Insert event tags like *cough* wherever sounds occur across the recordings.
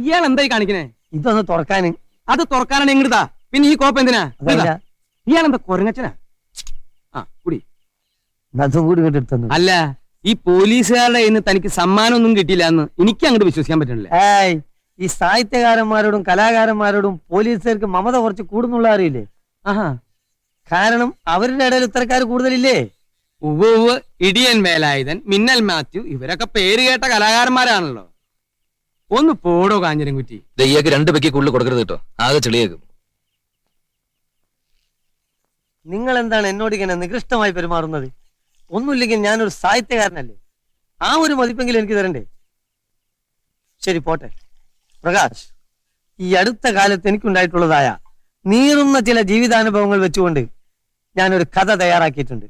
ഇയാൾ എന്തായി കാണിക്കണേ? ഇതൊന്ന് തുറക്കാന്. അത് തുറക്കാനാണ് എങ്ങടാ പിന്നെ ഈ കോപ്പ എന്തിനാ? ഇയാൾ എന്താ കൊരങ്ങച്ചനാ? ആ കുടി. അതും കൂടി എടുത്തു അല്ല ഈ പോലീസുകാരുടെ ഇന്ന് തനിക്ക് സമ്മാനം ഒന്നും കിട്ടിയില്ല എന്ന് എനിക്ക് അങ്ങോട്ട് വിശ്വസിക്കാൻ പറ്റണില്ല. ഈ സാഹിത്യകാരന്മാരോടും കലാകാരന്മാരോടും പോലീസുകാർക്ക് മമത കുറച്ച് കൂടുന്നുള്ള അറിയില്ലേ? ആഹാ. കാരണം അവരുടെ ഇടയിൽ ഇത്തരക്കാർ കൂടുതലില്ലേ? ഉവ്വ് ഇടിയൻ വേലായുധൻ മിന്നൽ മാത്യു ഇവരൊക്കെ പേര് കേട്ട കലാകാരന്മാരാണല്ലോ. ഒന്ന് പോടോ കാഞ്ഞിരം കുറ്റി. ദയ്യാക്ക് രണ്ട് പെക്കി കൂടുതൽ കൊടുക്കരുത് കേട്ടോ. ആകെ ചെളിയേക്കും നിങ്ങൾ എന്താണ് എന്നോട് ഇങ്ങനെ നികൃഷ്ടമായി പെരുമാറുന്നത്? ഒന്നുമില്ലെങ്കിൽ ഞാനൊരു സാഹിത്യകാരനല്ലേ? ആ ഒരു മതിപ്പെങ്കിലും എനിക്ക് തരണ്ടേ? ശരി പോട്ടെ. പ്രകാശ് ഈ അടുത്ത കാലത്ത് എനിക്കുണ്ടായിട്ടുള്ളതായ നീറുന്ന ചില ജീവിതാനുഭവങ്ങൾ വെച്ചുകൊണ്ട് ഞാനൊരു കഥ തയ്യാറാക്കിയിട്ടുണ്ട്.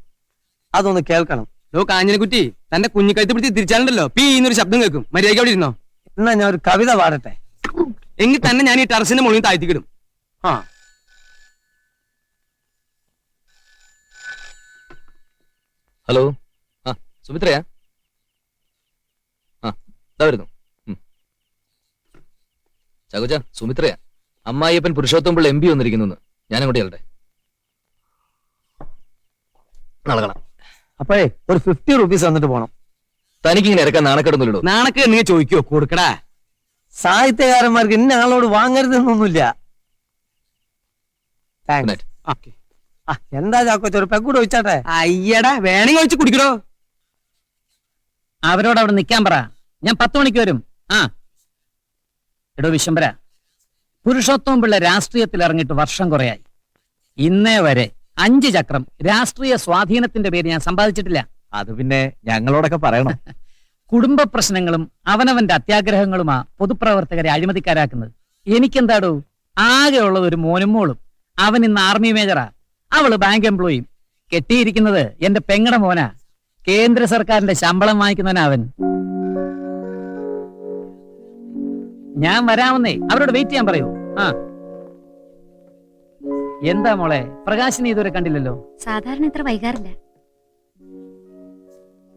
അതൊന്ന് കേൾക്കണം. ലോ കാഞ്ഞിനെ കുറ്റി തന്റെ കുഞ്ഞിക്കഴുത്ത് പിടിച്ച് തിരിച്ചാലുണ്ടല്ലോ? പീ എന്നൊരു ശബ്ദം കേൾക്കും. മര്യാദയ്ക്ക് അവിടെ ഇരുന്നോ? എന്നാ ഞാൻ ഒരു കവിത പാടട്ടെ? എങ്കിൽ തന്നെ ഞാൻ ഈ ടെറസിന്റെ മുകളിൽ താഴ്ത്തിക്കിടും. ആ. ഹലോ. ആ സുമിത്രയാ? ആ ഇതാ വരുന്നു. ചകുജ ചകുച സുമിത്രയാ. അമ്മായിയപ്പൻ പുരുഷോത്തം പിള്ള എം പി വന്നിരിക്കുന്നു ഞാൻ അങ്ങോട്ട് ചെല്ലട്ടെ. അപ്പഴേ ഒരു ഫിഫ്റ്റി റുപ്പീസ് തന്നിട്ട് പോണം. തനിക്കിങ്ങനെ ഇറക്കാൻ നാണക്കെടുന്നില്ലോ നാണക്ക് നീ ചോദിക്കോ കൊടുക്കടാ. സാഹിത്യകാരന്മാർക്ക് ഇന്ന ആളോട് വാങ്ങരുതെന്നൊന്നുമില്ല. എന്താ ചാക്കോ ഒരു പെക്കൂടെ ഒഴിച്ചാട്ടെ? അയ്യടാ വേണമെങ്കിൽ ഒഴിച്ച് കുടിക്കടോ. അവരോട് അവിടെ നിൽക്കാൻ പറ. ഞാൻ പത്ത് മണിക്ക് വരും. ആ. എടോ വിശംബര പുരുഷോത്തമം പിള്ള രാഷ്ട്രീയത്തിൽ ഇറങ്ങിയിട്ട് വർഷം കുറയായി. ഇന്നേ വരെ അഞ്ച് ചക്രം രാഷ്ട്രീയ സ്വാധീനത്തിന്റെ പേര് ഞാൻ സമ്പാദിച്ചിട്ടില്ല. അത് പിന്നെ ഞങ്ങളോടൊക്കെ പറയണം. *laughs* കുടുംബ പ്രശ്നങ്ങളും അവനവന്റെ അത്യാഗ്രഹങ്ങളുമാ പൊതുപ്രവർത്തകരെ അഴിമതിക്കാരാക്കുന്നത്. എനിക്കെന്താടോ? ആകെയുള്ളത് ഒരു മോനും മോളും. അവൻ ഇന്ന് ആർമി മേജറാ. അവൾ ബാങ്ക് എംപ്ലോയി. കെട്ടിയിരിക്കുന്നത് എന്റെ പെങ്ങടെ മോനാ. കേന്ദ്ര സർക്കാരിന്റെ ശമ്പളം വാങ്ങിക്കുന്നവനാ അവൻ. ഞാൻ വരാമെന്നേ. അവരോട് വെയിറ്റ് ചെയ്യാൻ പറയൂ. ആ. എന്താ മോളെ? പ്രകാശിനെ ഇതുവരെ കണ്ടില്ലല്ലോ? സാധാരണ ഇത്ര വൈകാറില്ല.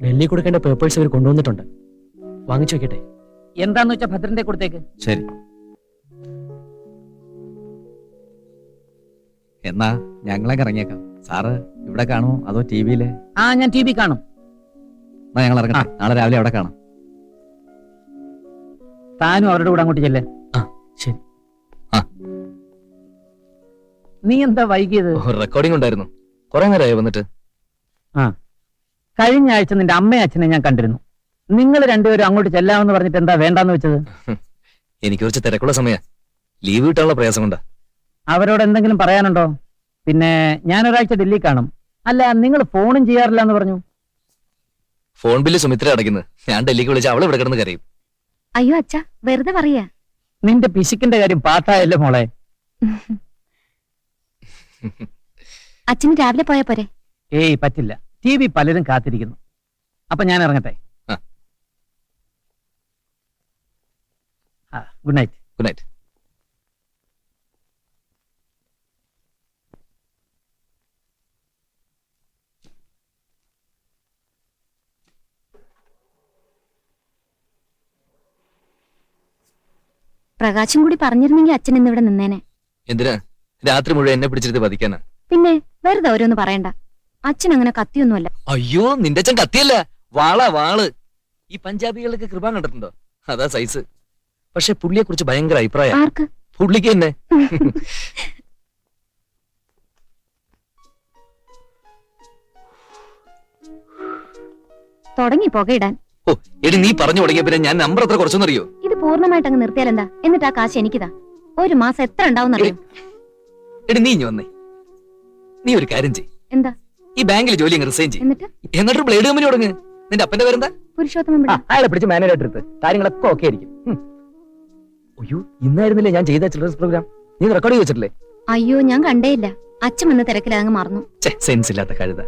ഡൽഹി കൊടുക്കേണ്ട പേപ്പേഴ്സ് ഇവർ കൊണ്ടുവന്നിട്ടുണ്ട്. വാങ്ങിച്ചു വെക്കട്ടെ. എന്താന്ന് വെച്ചാ ഭദ്രന്റെ കൊടുത്തേക്ക്? ശരി. എന്നാ ഞങ്ങളെ ഇറങ്ങിയേക്കാം. സാറ് ഇവിടെ കാണുമോ? അതോ ടി വിയിൽ? ആ ഞാൻ ടി വി കാണും. എന്നാ ഞങ്ങൾ ഇറങ്ങാം നാളെ രാവിലെ അവിടെ കാണാം. താനും അവരുടെ കൂടെ അങ്ങോട്ട് ചെല്ലേ. ആ ശരി. നീ എന്താ വൈകിയത്? റെക്കോർഡിംഗ് ഉണ്ടായിരുന്നു. കുറെ നേരമായി വന്നിട്ട്. കഴിഞ്ഞ ആഴ്ച നിന്റെ അമ്മയും അച്ഛനെ ഞാൻ കണ്ടിരുന്നു. നിങ്ങൾ രണ്ടുപേരും അങ്ങോട്ട് ചെല്ലാമെന്ന് പറഞ്ഞിട്ട് എന്താ വേണ്ടാന്ന് വെച്ചത്? എനിക്ക് കുറച്ച് തിരക്കുള്ള സമയ. ലീവ് കിട്ടാനുള്ള പ്രയാസം കൊണ്ടാ. അവരോട് എന്തെങ്കിലും പറയാനുണ്ടോ? പിന്നെ ഞാൻ ഒരാഴ്ച ഡൽഹി കാണും. അല്ല നിങ്ങൾ ഫോണും ചെയ്യാറില്ല എന്ന് പറഞ്ഞു. ഫോൺ ബില്ല് സുമിത്ര അടയ്ക്കുന്നത്. ഞാൻ ഡൽഹിക്ക് വിളിച്ച് അവൾ ഇവിടെ കിടന്ന് കരയും. അയ്യോ അച്ഛ വെറുതെ പറയാ നിന്റെ പിശുക്കിന്റെ കാര്യം പാട്ടായല്ലോ മോളെ? അച്ഛന് രാവിലെ പോയാ പോരെ? ഏയ് പറ്റില്ല. ടി വി പലരും കാത്തിരിക്കുന്നു. അപ്പൊ ഞാൻ ഇറങ്ങട്ടെ. ഗുഡ് നൈറ്റ് ഗുഡ് നൈറ്റ് പ്രകാശം കൂടി പറഞ്ഞിരുന്നെങ്കിൽ അച്ഛൻ ഇന്നിവിടെ നിന്നേനെ. എന്തിനാ? രാത്രി മുഴുവൻ എന്നെ പിടിച്ചിരുത്തി പതിക്കാനാ പിന്നെ വെറുതെ ഓരോന്ന് പറയണ്ട. അച്ഛൻ അങ്ങനെ കത്തിയൊന്നുമല്ല. അയ്യോ നിന്റെ അച്ഛൻ കത്തിയല്ല. വാളാ വാൾ. ഈ പഞ്ചാബികൾക്ക് കൃപ കണ്ടിട്ടുണ്ടോ? അതാ സൈസ് പക്ഷെ പുള്ളിയെ കുറിച്ച് ഭയങ്കര അഭിപ്രായം. ആർക്ക്? പുള്ളിക്ക് തന്നെ. തുടങ്ങി പുകയിടാൻ. ഓ എടി നീ പറഞ്ഞു തുടങ്ങിയ പിന്നെ ഞാൻ നമ്പർ എത്ര കുറച്ചെന്നറിയോ? ഇത് പൂർണമായിട്ട് അങ്ങ് നിർത്തിയാൽ എന്താ എന്നിട്ട് ആ കാശ് എനിക്കിതാ. ഒരു മാസം എത്ര ഉണ്ടാവും അറിയാം എടി നീ ഇഞ്ഞ് വന്നേ. നീ ഒരു കാര്യം ചെയ് എന്താ? ഈ ബാങ്കിൽ ജോലി അങ്ങ് റിസൈൻ ചെയ്യും. എന്നിട്ട്? എന്നിട്ട് ബ്ലേഡ് കമ്പനി തുടങ്ങ്. നിന്റെ അപ്പന്റെ പേരെന്താ? പുരുഷോത്തമൻ പിള്ള. അയാളെ പിടിച്ച് മാനേജായിട്ട് എടുത്ത് കാര്യങ്ങളൊക്കെ ഓക്കെ ആയിരിക്കും. ഉം. അയ്യോ ഇന്നായിരുന്നില്ലേ ഞാൻ ചെയ്ത ചിൽഡ്രൻസ് പ്രോഗ്രാം നീ റെക്കോർഡ് ചെയ്ത് വെച്ചിട്ടില്ലേ? അയ്യോ ഞാൻ കണ്ടേയില്ല. അച്ഛൻ വന്ന തിരക്കിൽ അങ്ങ് മറന്നു. ഛെ, സെൻസ് ഇല്ലാത്ത കഴുത.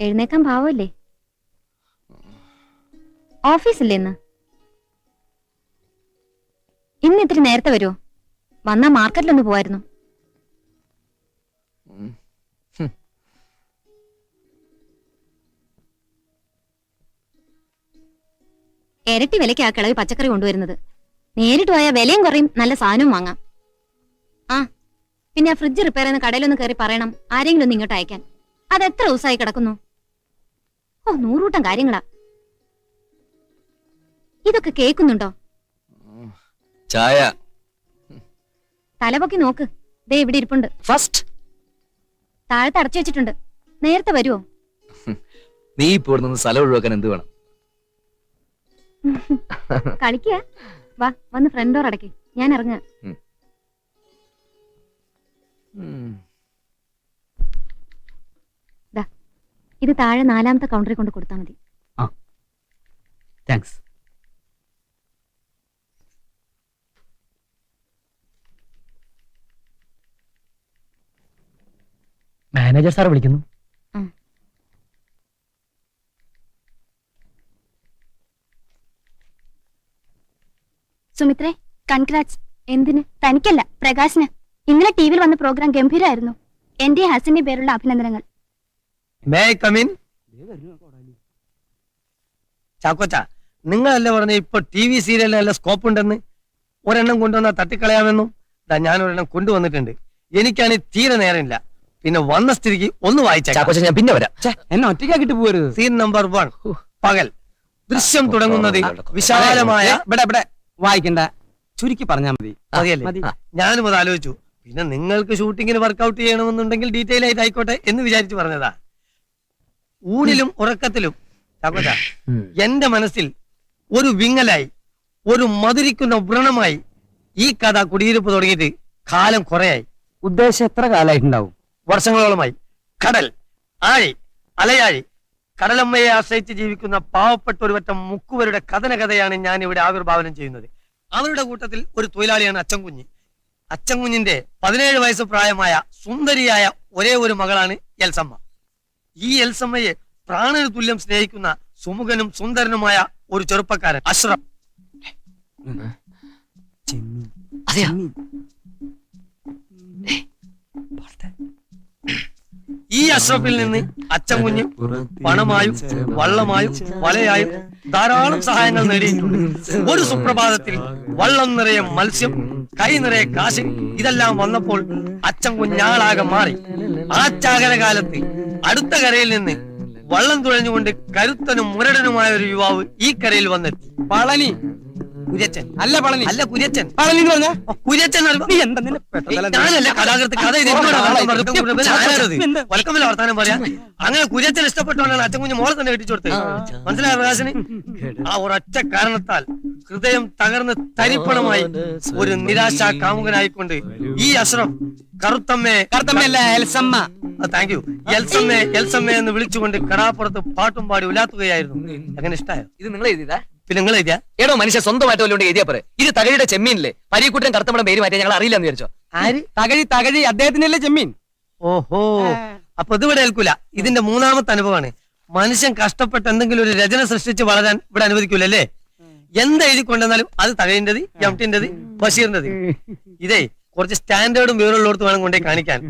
എഴുന്നേക്കാൻ പാവല്ലേ? ഓഫീസില്ലേ ഇന്ന്? ഇന്ന് ഇത്തിരി നേരത്തെ വരുമോ വന്നാ മാർക്കറ്റിലൊന്ന് പോവായിരുന്നു. ഇരട്ടി വിലയ്ക്ക് ആ കിളവി പച്ചക്കറി കൊണ്ടുവരുന്നത്. നേരിട്ട് പോയാൽ വിലയും കുറയും നല്ല സാധനവും വാങ്ങാം. ആ പിന്നെ ആ ഫ്രിഡ്ജ് റിപ്പയർ ചെയ്യുന്ന കടയിലൊന്ന് കയറി പറയണം. ആരെങ്കിലും ഒന്ന് ഇങ്ങോട്ട് അയക്കാൻ. അത് എത്ര ദിവസമായി കിടക്കുന്നു? ഓ നൂറൂട്ടം കാര്യങ്ങളാ. ഇതൊക്കെ കേൾക്കുന്നുണ്ടോ? ചായ. തലപൊക്കി നോക്ക്. ദേ ഇവിടെ ഇരിപ്പുണ്ട്. ഫസ്റ്റ് താഴെ അടച്ചു വെച്ചിട്ടുണ്ട്. നേരത്തെ വരുമോ നീ ഇപ്പൊ ഇവിടെ നിന്ന് സ്ഥലം ഒഴിവാക്കാൻ എന്ത് വേണം? കളിക്കുക വാ വന്ന് ഫ്രണ്ട് ഡോർ അടക്കി. ഞാൻ ഇറങ്ങ. ഇത് താഴെ നാലാമത്തെ കൗണ്ടറിൽ കൊണ്ട് കൊടുത്താൽ മതി. താങ്ക്സ് മാനേജർ സാർ വിളിക്കുന്നു. സുമിത്രേ കൺഗ്രാറ്റ്സ്. എന്തിന്? തനിക്കല്ല പ്രകാശിന്. ഇന്നലെ ടി വിയിൽ വന്ന പ്രോഗ്രാം ഗംഭീരമായിരുന്നു എന്റെ ഹസിന്റെ പേരുള്ള അഭിനന്ദനങ്ങൾ. മേ കമിൻ ചാക്കോച്ച നിങ്ങളല്ലേ പറഞ്ഞ ഇപ്പൊ ടി വി സീരിയലിന് നല്ല സ്കോപ്പ് ഉണ്ടെന്ന്? ഒരെണ്ണം കൊണ്ടുവന്നാൽ തട്ടിക്കളയാമെന്നും ദാ ഞാൻ ഒരെണ്ണം കൊണ്ടുവന്നിട്ടുണ്ട്. എനിക്കാണ് തീരെ നേരമില്ല. പിന്നെ വന്ന സ്ഥിതിക്ക് ഒന്ന് വായിച്ചാൽ ഞാൻ പിന്നെ വരാം. എന്നെ ഒറ്റയ്ക്കാക്കിട്ട് പോരുത് സീൻ നമ്പർ വൺ. പകൽ. ദൃശ്യം തുടങ്ങുന്നത് വിശാലമായ ഇവിടെ ഇവിടെ. വായിക്കണ്ട. ചുരുക്കി പറഞ്ഞാ മതി. മതിയല്ലേ മതി ഞാനും അത് ആലോചിച്ചു. പിന്നെ നിങ്ങൾക്ക് ഷൂട്ടിങ്ങിന് വർക്കൗട്ട് ചെയ്യണമെന്നുണ്ടെങ്കിൽ ഡീറ്റെയിൽ ആയിട്ട് ആയിക്കോട്ടെ എന്ന് വിചാരിച്ചു പറഞ്ഞതാ. ഊണിലും ഉറക്കത്തിലും ചാക്കോച്ച എന്റെ മനസ്സിൽ ഒരു വിങ്ങലായി ഒരു മധുരിക്കുന്ന വ്രണമായി ഈ കഥ കുടിയിരുപ്പ് തുടങ്ങിയിട്ട് കാലം കുറയായി. ഉദ്ദേശം എത്ര കാലായിട്ടുണ്ടാവും വർഷങ്ങളോളമായി. കടൽ ആഴി അലയാഴി. കടലമ്മയെ ആശ്രയിച്ച് ജീവിക്കുന്ന പാവപ്പെട്ട ഒരു വറ്റം മുക്കുവരുടെ കഥന കഥയാണ് ഞാൻ ഇവിടെ ആവിർഭാവനം ചെയ്യുന്നത്. അവരുടെ കൂട്ടത്തിൽ ഒരു തൊഴിലാളിയാണ് അച്ചൻകുഞ്ഞ്. അച്ചൻകുഞ്ഞിന്റെ പതിനേഴ് വയസ്സ് പ്രായമായ സുന്ദരിയായ ഒരേ ഒരു മകളാണ് എൽസമ്മ. ഈ എൽസമ്മയെ പ്രാണന് തുല്യം സ്നേഹിക്കുന്ന സുമുഖനും സുന്ദരനുമായ ഒരു ചെറുപ്പക്കാരൻ അശ്രം. അതെയാ? ഈ അഷ്റഫിൽ നിന്ന് അച്ചൻകുഞ്ഞ് പണമായും വള്ളമായും വലയായും ധാരാളം സഹായങ്ങൾ നേടിയിട്ടുണ്ട്. ഒരു സുപ്രഭാതത്തിൽ വള്ളം നിറയെ മത്സ്യം കൈ നിറയെ കാശ് ഇതെല്ലാം വന്നപ്പോൾ അച്ഛൻ കുഞ്ഞാളാകെ മാറി. ആ ചാകര കാലത്ത് അടുത്ത കരയിൽ നിന്ന് വള്ളം തുഴഞ്ഞുകൊണ്ട് കരുത്തനും മുരടനുമായ ഒരു യുവാവ് ഈ കരയിൽ വന്നെത്തി. പളനി കുര്യച്ചൻ അല്ല പളനി അല്ല കുര്യച്ചൻ പളനി എന്ന് പറഞ്ഞാ കുര്യച്ചൻ നീ പറയുമ്പോ- എന്താ നിന്നെ പെട്ടതല്ല നീ? ഞാനല്ല കഥാകൃത്ത് കഥ ഇത് എന്നോടാ വർത്തമാനം പറഞ്ഞത്. പിന്നെ ആരാരത്? എന്താ? വൽക്കമില്ല വർത്താനം പറയാ അങ്ങനെ കുര്യച്ചൻ ഇഷ്ടപ്പെട്ടുകൊണ്ടാണ് അച്ഛൻ കുഞ്ഞു മോളെ തന്നെ കെട്ടിച്ചു കൊടുത്തത് മനസ്സിലായ പ്രകാശന് ആ ഒരൊറ്റ കാരണത്താൽ ഹൃദയം തകർന്ന് തരിപ്പണമായി ഒരു നിരാശ കാമുകനായിക്കൊണ്ട് ഈ അശ്രം കറുത്തമ്മേ കറുത്തമ്മയല്ല എൽസമ്മ താങ്ക് യു എൽസമ്മേ എൽസമ്മേ എന്ന് വിളിച്ചുകൊണ്ട് കടാപ്പുറത്ത് പാട്ടും പാടി ഉലാത്തുകയായിരുന്നു അങ്ങനെ ഇഷ്ടായോ ഇത് നിങ്ങൾ എഴുതിയതാ പിന്നെ നിങ്ങൾ എഴുതിയാ? ഏടോ മനുഷ്യ സ്വന്തമായിട്ട് വല്ലോണ്ട് എഴുതിയാ പറ ഇത് തകഴിയുടെ ചെമ്മീനില്ലേ? പരീക്കുട്ടൻ കറുത്തമ്മയുടെ പേര് മാറ്റി ഞങ്ങൾ അറിയില്ലെന്ന് വിചാരിച്ചോ? ആര്? തകഴി തകഴി അദ്ദേഹത്തിനല്ലേ ചെമ്മീൻ? ഓഹോ. അപ്പൊ ഇതിവിടെ ഏൽക്കൂല. ഇതിന്റെ മൂന്നാമത്തെ അനുഭവമാണ്. മനുഷ്യൻ കഷ്ടപ്പെട്ട് എന്തെങ്കിലും ഒരു രചന സൃഷ്ടിച്ച് വളരാൻ ഇവിടെ അനുവദിക്കൂലല്ലേ? എന്ത് എഴുതി കൊണ്ടുവന്നാലും അത് തകഴിന്റെത് എംടിന്റത് ബഷീറിന്റെത്. ഇതേ കുറച്ച് സ്റ്റാൻഡേർഡും വിവരമുള്ളടത്ത് വേണം കൊണ്ടേ കാണിക്കാൻ.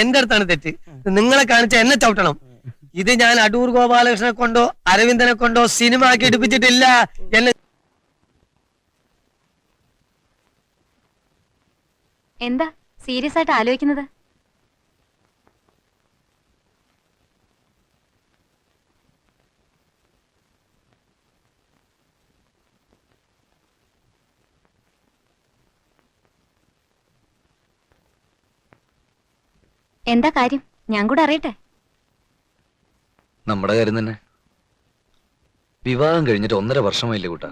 എന്റെ അടുത്താണ് തെറ്റ്. നിങ്ങളെ കാണിച്ച എന്നെ ചവിട്ടണം. ഇത് ഞാൻ അടൂർ ഗോപാലകൃഷ്ണനെ കൊണ്ടോ അരവിന്ദനെ കൊണ്ടോ സിനിമ ആക്കി എടുപ്പിച്ചിട്ടില്ല. എന്നെ എന്താ? സീരിയസ് ആയിട്ട് ആലോചിക്കുന്നത്? എന്താ കാര്യം? ഞാൻ കൂടെ അറിയട്ടെ? നമ്മുടെ കാര്യം തന്നെ. വിവാഹം കഴിഞ്ഞിട്ട് ഒന്നര വർഷമായില്ലേ കൂട്ടാ?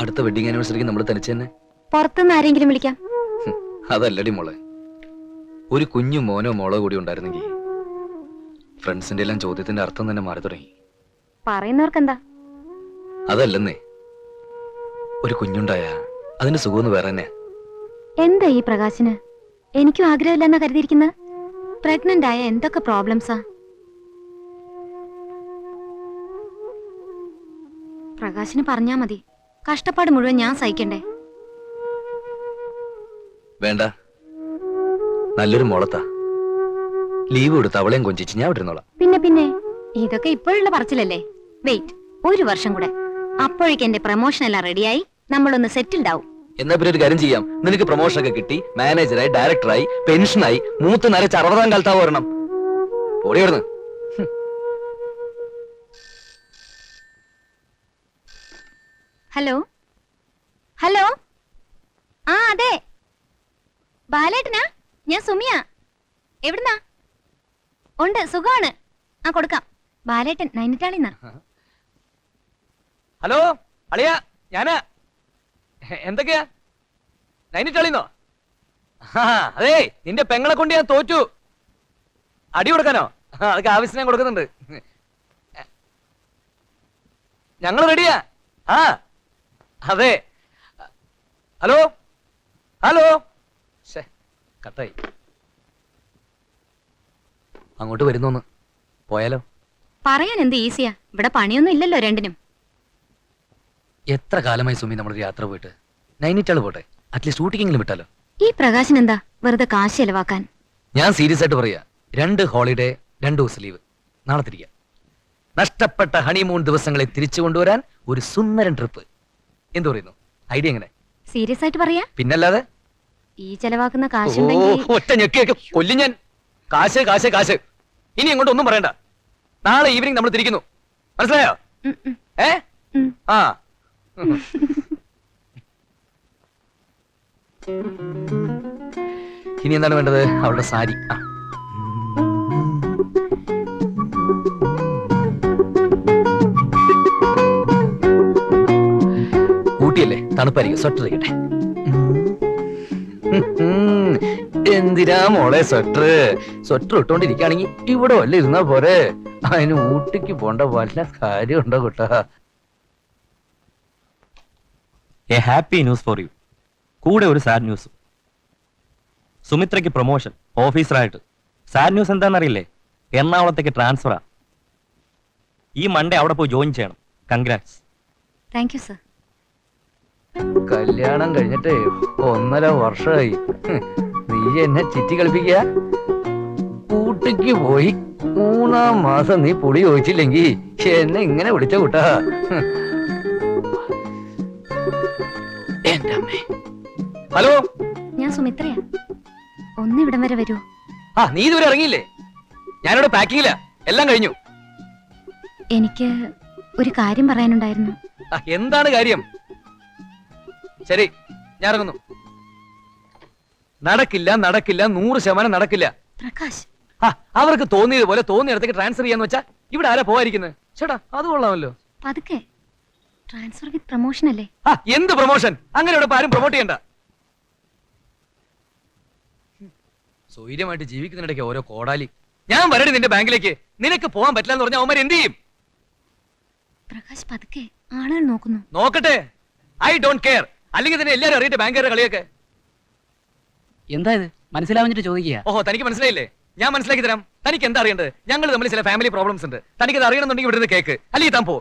അടുത്ത വെഡിങ് ആനിവേഴ്സറിക്ക് നമ്മൾ തനിച്ച് തന്നെ? പുറത്തുനിന്ന് ആരെങ്കിലും വിളിക്കാം. അതല്ലടി മോളെ. ഒരു കുഞ്ഞു മോനോ മോളോ കൂടി ഉണ്ടായിരുന്നെങ്കിൽ ഫ്രണ്ട്സിന്റെ എല്ലാം ചോദ്യത്തിന്റെ അർത്ഥം തന്നെ മാറി തുടങ്ങി. പറയുന്നവർക്കെന്താ? അതല്ലെന്നേ. ഒരു കുഞ്ഞുണ്ടായ അതിന്റെ സുഖമൊന്ന് വേറെ തന്നെ എന്താ ഈ പ്രകാശിന്? എനിക്കും ആഗ്രഹമില്ലെന്നാ കരുതിയിരിക്കുന്നത് പ്രഗ്നന്റ് ആയ എന്തൊക്കെ പ്രോബ്ലംസാ പ്രകാശിന് പറഞ്ഞാ മതി. കഷ്ടപ്പാട് മുഴുവൻ ഞാൻ സഹിക്കണ്ടേ? വേണ്ട. നല്ലൊരു മോളത്താ. ലീവ് എടുത്ത് അവളെയും കൊഞ്ചിച്ച് ഞാൻ വിട്ടിരുന്നോളാം. പിന്നെ പിന്നെ. ഇതൊക്കെ ഇപ്പോഴുള്ള പറച്ചിലല്ലേ? വെയിറ്റ്. ഒരു വർഷം കൂടെ. അപ്പോഴേക്ക് എന്റെ പ്രൊമോഷൻ എല്ലാം റെഡിയായി നമ്മളൊന്ന് സെറ്റിൽഡ് ആവും. എന്നാ പിന്നെ ഒരു കാര്യം ചെയ്യാം. നിനക്ക് പ്രൊമോഷൻ ഒക്കെ കിട്ടി മാനേജറായി ഡയറക്ടറായി പെൻഷനായി മൂത്ത് നരച്ച് അറുപതാം കാലത്താവ് വരണം ഓടി ഹലോ? ഹലോ? ആ അതെ. ബാലേട്ടനാ? ഞാൻ സുമിയ. എവിടുന്നാ? ഉണ്ട് സുഖമാണ്. ആ കൊടുക്കാം. ബാലേട്ടൻ നൈനിറ്റാളിന്നാ ഹലോ അളിയ ഞാനാ. എന്തൊക്കെയാ? നൈനിറ്റാളിന്നോ അതെ നിന്റെ പെങ്ങളെ കൊണ്ട് ഞാൻ തോറ്റു. അടി കൊടുക്കാനോ? അതൊക്കെ ആവശ്യം കൊടുക്കുന്നുണ്ട്. ഞങ്ങൾ റെഡിയാ ആ. അതെ. ഹലോ? ഹലോ? കട്ടായി. അങ്ങോട്ട് വരുന്നോന്ന്. പോയാലോ? പറയാൻ എന്ത് ഈസിയാ? ഇവിടെ പണിയൊന്നും ഇല്ലല്ലോ രണ്ടിനും. എത്ര കാലമായി സുമി നമ്മൾ യാത്ര പോയിട്ട്? നൈനിറ്റാൾ പോട്ടെ. അറ്റ്ലീസ്റ്റ് ഊട്ടിക്കെങ്കിലും വിട്ടാലോ? ഈ പ്രകാശൻ എന്താ? വെറുതെ കാശ് ചെലവാക്കാൻ. ഞാൻ സീരിയസ് ആയിട്ട് പറയാ. രണ്ട് ഹോളിഡേ രണ്ട് ദിവസം ലീവ്. നാളെ തിരിക്കാം. നഷ്ടപ്പെട്ട ഹണിമൂൺ ദിവസങ്ങളെ തിരിച്ചു കൊണ്ടുവരാൻ ഒരു സുന്ദരൻ ട്രിപ്പ്. എന്തു പറയുന്നു? ഐഡിയ എങ്ങനെ? സീരിയസ് ആയിട്ട് പറയാ. പിന്നല്ലാതെ? ഈ ചെലവാക്കുന്ന ഓ, കാശുണ്ടെങ്കിൽ ഒറ്റ ഞെക്കിയൊക്കെ കൊല്ലും ഞാൻ. കാശ് കാശ് കാശ്. ഇനി അങ്ങോട്ട് ഒന്നും പറയണ്ട. നാളെ ഈവനിങ് നമ്മൾ തിരിക്കുന്നു. മനസ്സിലായോ? ഉം, ഉം, ഏ? ഉം. ആ. *laughs* ഇനി എന്താണ് വേണ്ടത്? അവളുടെ സാരി. ആ. ഊട്ടിയല്ലേ തണുപ്പായിരിക്കും. സ്വെറ്റർ ഇരിക്കട്ടെ. എന്തിനാ മോളെ സ്വെറ്റർ? സ്വെറ്റർ ഇട്ടോണ്ടിരിക്കുകയാണെങ്കിൽ ഇവിടെ വല്ല ഇരുന്നാ പോരെ? അതിന് ഊട്ടിക്ക് പോണ്ട വല്ല കാര്യം ഉണ്ടോ കുട്ടാ? A happy news for you കൂടെ ഒരു സാഡ് ന്യൂസ് സുമിത്രയ്ക്ക് പ്രൊമോഷൻ ഓഫീസറായിട്ട് സാഡ് ന്യൂസ് എന്താണെന്നറിയില്ലേ? എറണാകുളത്തേക്ക് ട്രാൻസ്ഫറാ ഈ മൺഡേ അവിടെ പോയി ജോയിൻ ചെയ്യണം. കൺഗ്രാറ്റ്സ് താങ്ക് യു സർ കല്യാണം കഴിഞ്ഞിട്ട് ഒന്നര വർഷമായി. നീ എന്നെ ചിറ്റി കളിപ്പിക്കുക? കൂട്ടിക്ക് പോയി മൂന്നാം മാസം നീ പുളി ചോദിച്ചില്ലെങ്കി എന്നെ ഇങ്ങനെ വിളിച്ച കൂട്ടാ. ഹലോ? ഞാൻ സുമിത്രയാ. ഒന്ന് ഇവിടം വരെ വരൂ. ആ നീ ഇതുവരെ ഇറങ്ങിയില്ലേ? ഞാനിവിടെ പാക്കിങ്ങില്ല എല്ലാം കഴിഞ്ഞു. എനിക്ക് ഒരു കാര്യം പറയാനുണ്ടായിരുന്നു. എന്താണ് കാര്യം? ശരി ഞാൻ ഇറങ്ങുന്നു. നടക്കില്ല നടക്കില്ല നൂറ് ശതമാനം നടക്കില്ല. പ്രകാശ്. ആ, അവർക്ക് തോന്നിയത് പോലെ തോന്നിയിടത്തേക്ക് ട്രാൻസ്ഫർ ചെയ്യാന്ന് വെച്ചാ ഇവിടെ ആരാ പോവായിരിക്കുന്നത് ചേട്ടാ അത് കൊള്ളാമല്ലോ. പതുക്കെ. ട്രാൻസ്ഫർ വിത്ത് പ്രൊമോഷൻ അല്ലേ? ആ എന്ത് പ്രൊമോഷൻ അങ്ങനെ ഇവിടെ ഇപ്പൊ ആരും പ്രൊമോട്ട് ചെയ്യണ്ട. സ്വൈര്യമായിട്ട് ജീവിക്കുന്നിടയ്ക്ക് ഓരോ കോടാലി. ഞാൻ വരടി നിന്റെ ബാങ്കിലേക്ക്. നിനക്ക് പോകാൻ പറ്റില്ല എന്ന് പറഞ്ഞാൽ അവന്മാർ എന്ത് ചെയ്യും? പ്രകാശ് പതുക്കെ ആളുകൾ നോക്കുന്നു. നോക്കട്ടെ. ഐ ഡോണ്ട് കെയർ അല്ലെങ്കിൽ തന്നെ എല്ലാരും അറിയട്ടെ ബാങ്കുകാരുടെ കളിയൊക്കെ? എന്താ ഇത്? മനസ്സിലാവുന്നിട്ട് ചോദിക്കുക ഓഹോ തനിക്ക് മനസ്സിലായില്ലേ? ഞാൻ മനസ്സിലാക്കി തരാം. തനിക്ക് എന്താ അറിയേണ്ടത്? ഞങ്ങൾ തമ്മിൽ ചില ഫാമിലി പ്രോബ്ലംസ് ഉണ്ട്. തനിക്ക് അത് അറിയണമെന്നുണ്ടെങ്കിൽ ഇവിടെ കേക്ക്. അല്ലെങ്കിൽ താൻ പോ.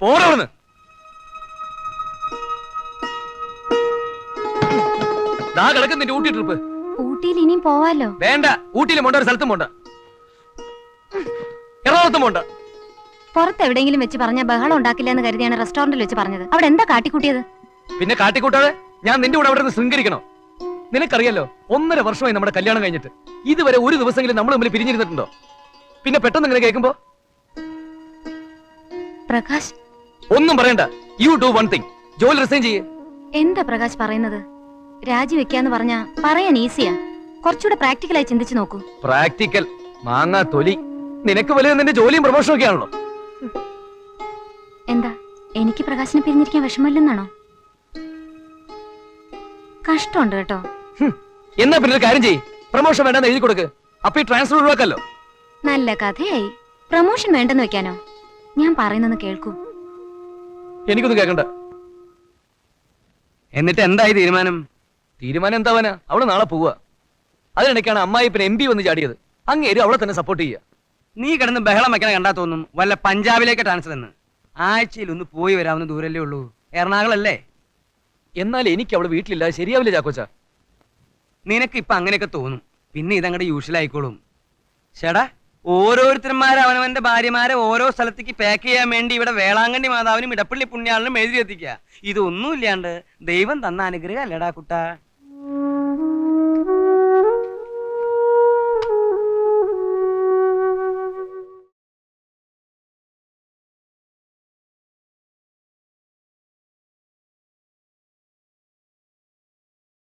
പോറവിടുന്ന് ദാ കിടക്കുന്ന നിന്റെ ഊട്ടി ട്രിപ്പ് ഊട്ടിയിൽ ഇനിയും പോവാലോ? വേണ്ട. ഊട്ടിയിലും പോണ്ട ഒരു സ്ഥലത്തും പോണ്ട. എറണാകുളത്തും പോണ്ട. പുറത്ത് എവിടെയെങ്കിലും വെച്ച് പറഞ്ഞ ബഹളം ഉണ്ടാക്കില്ല എന്ന് കരുതിയാണ് റെസ്റ്റോറന്റിൽ വെച്ച് പറഞ്ഞത്. അവിടെ എന്താ കാട്ടിക്കൂട്ടിയത്? പിന്നെ കാട്ടിക്കൂട്ടാതെ ഞാൻ നിന്റെ കൂടെ അവിടെ നിന്ന് ശൃംഗരിക്കണോ? നിനക്കറിയാലോ ഒന്നര വർഷമായി നമ്മുടെ കല്യാണം കഴിഞ്ഞിട്ട്. ഇതുവരെ ഒരു ദിവസമെങ്കിലും നമ്മൾ തമ്മിൽ പിരിഞ്ഞിരുന്നിട്ടുണ്ടോ? പിന്നെ പെട്ടെന്ന് ഇങ്ങനെ കേൾക്കുമ്പോ? പ്രകാശ്. ഒന്നും പറയണ്ട. യു ഡു വൺ തിങ് ജോലി റിസൈൻ ചെയ്യേ. എന്താ പ്രകാശ് പറയുന്നത്? രാജിവെക്കാന്ന് പറഞ്ഞാ പറയാൻ ഈസിയാ കുറച്ചുകൂടെ പ്രാക്ടിക്കലായി ചിന്തിച്ചു നോക്കൂ. പ്രാക്ടിക്കൽ. മാങ്ങാ തൊലി. നിനക്ക് വലിയ നിന്റെ ജോലിയും പ്രൊമോഷനും ഒക്കെ ആണല്ലോ. എന്താ? എനിക്ക് പ്രകാശിനെ പിരിഞ്ഞിരിക്കാൻ വിഷമമില്ലെന്നാണോ? കഷ്ടമുണ്ട് കേട്ടോ. എന്നാ പിന്നെ ഒരു കാര്യം ചെയ്യ്. പ്രൊമോഷൻ വേണ്ടെന്ന് എഴുതി കൊടുക്ക്. അപ്പൊ ഈ ട്രാൻസ്ഫർ ഒഴിവാക്കല്ലോ. നല്ല കഥയായി. പ്രൊമോഷൻ വേണ്ടെന്ന് വെക്കാനോ? ഞാൻ പറയുന്നൊന്ന് കേൾക്കൂ. എനിക്കൊന്നും കേൾക്കണ്ട എന്നിട്ട് എന്തായി തീരുമാനം? തീരുമാനം എന്താവാനാ അവൾ നാളെ പോവുക. അതിനിടയ്ക്കാണ് അമ്മായി പിന്നെ എം പി വന്ന് ചാടിയത്. അങ്ങേരും അവളെ തന്നെ സപ്പോർട്ട് ചെയ്യുക. നീ കിടന്ന് ബഹളം വെക്കണ കണ്ടാ തോന്നും. വല്ല പഞ്ചാബിലേക്ക് ട്രാൻസ്ഫർ എന്ന്. ആഴ്ചയിൽ ഒന്ന് പോയി വരാവുന്ന ദൂരല്ലേ ഉള്ളൂ. എറണാകുളല്ലേ? എന്നാൽ എനിക്ക് അവൾ വീട്ടിലില്ല ശരിയാവില്ല ചാക്കോച്ച? നിനക്ക് ഇപ്പൊ അങ്ങനെയൊക്കെ തോന്നും. പിന്നെ ഇതങ്ങടെ യൂഷ്വൽ ആയിക്കോളും. ചേടാ ഓരോരുത്തന്മാർ അവനവന്റെ ഭാര്യമാരെ ഓരോ സ്ഥലത്തേക്ക് പാക്ക് ചെയ്യാൻ വേണ്ടി ഇവിടെ വേളാങ്കണ്ണി മാതാവിനും ഇടപ്പള്ളി പുണ്യാളിനും എഴുതി എത്തിക്കുക ഇതൊന്നും ഇല്ലാണ്ട് ദൈവം തന്ന അനുഗ്രഹം അല്ലടാ കുട്ടാ.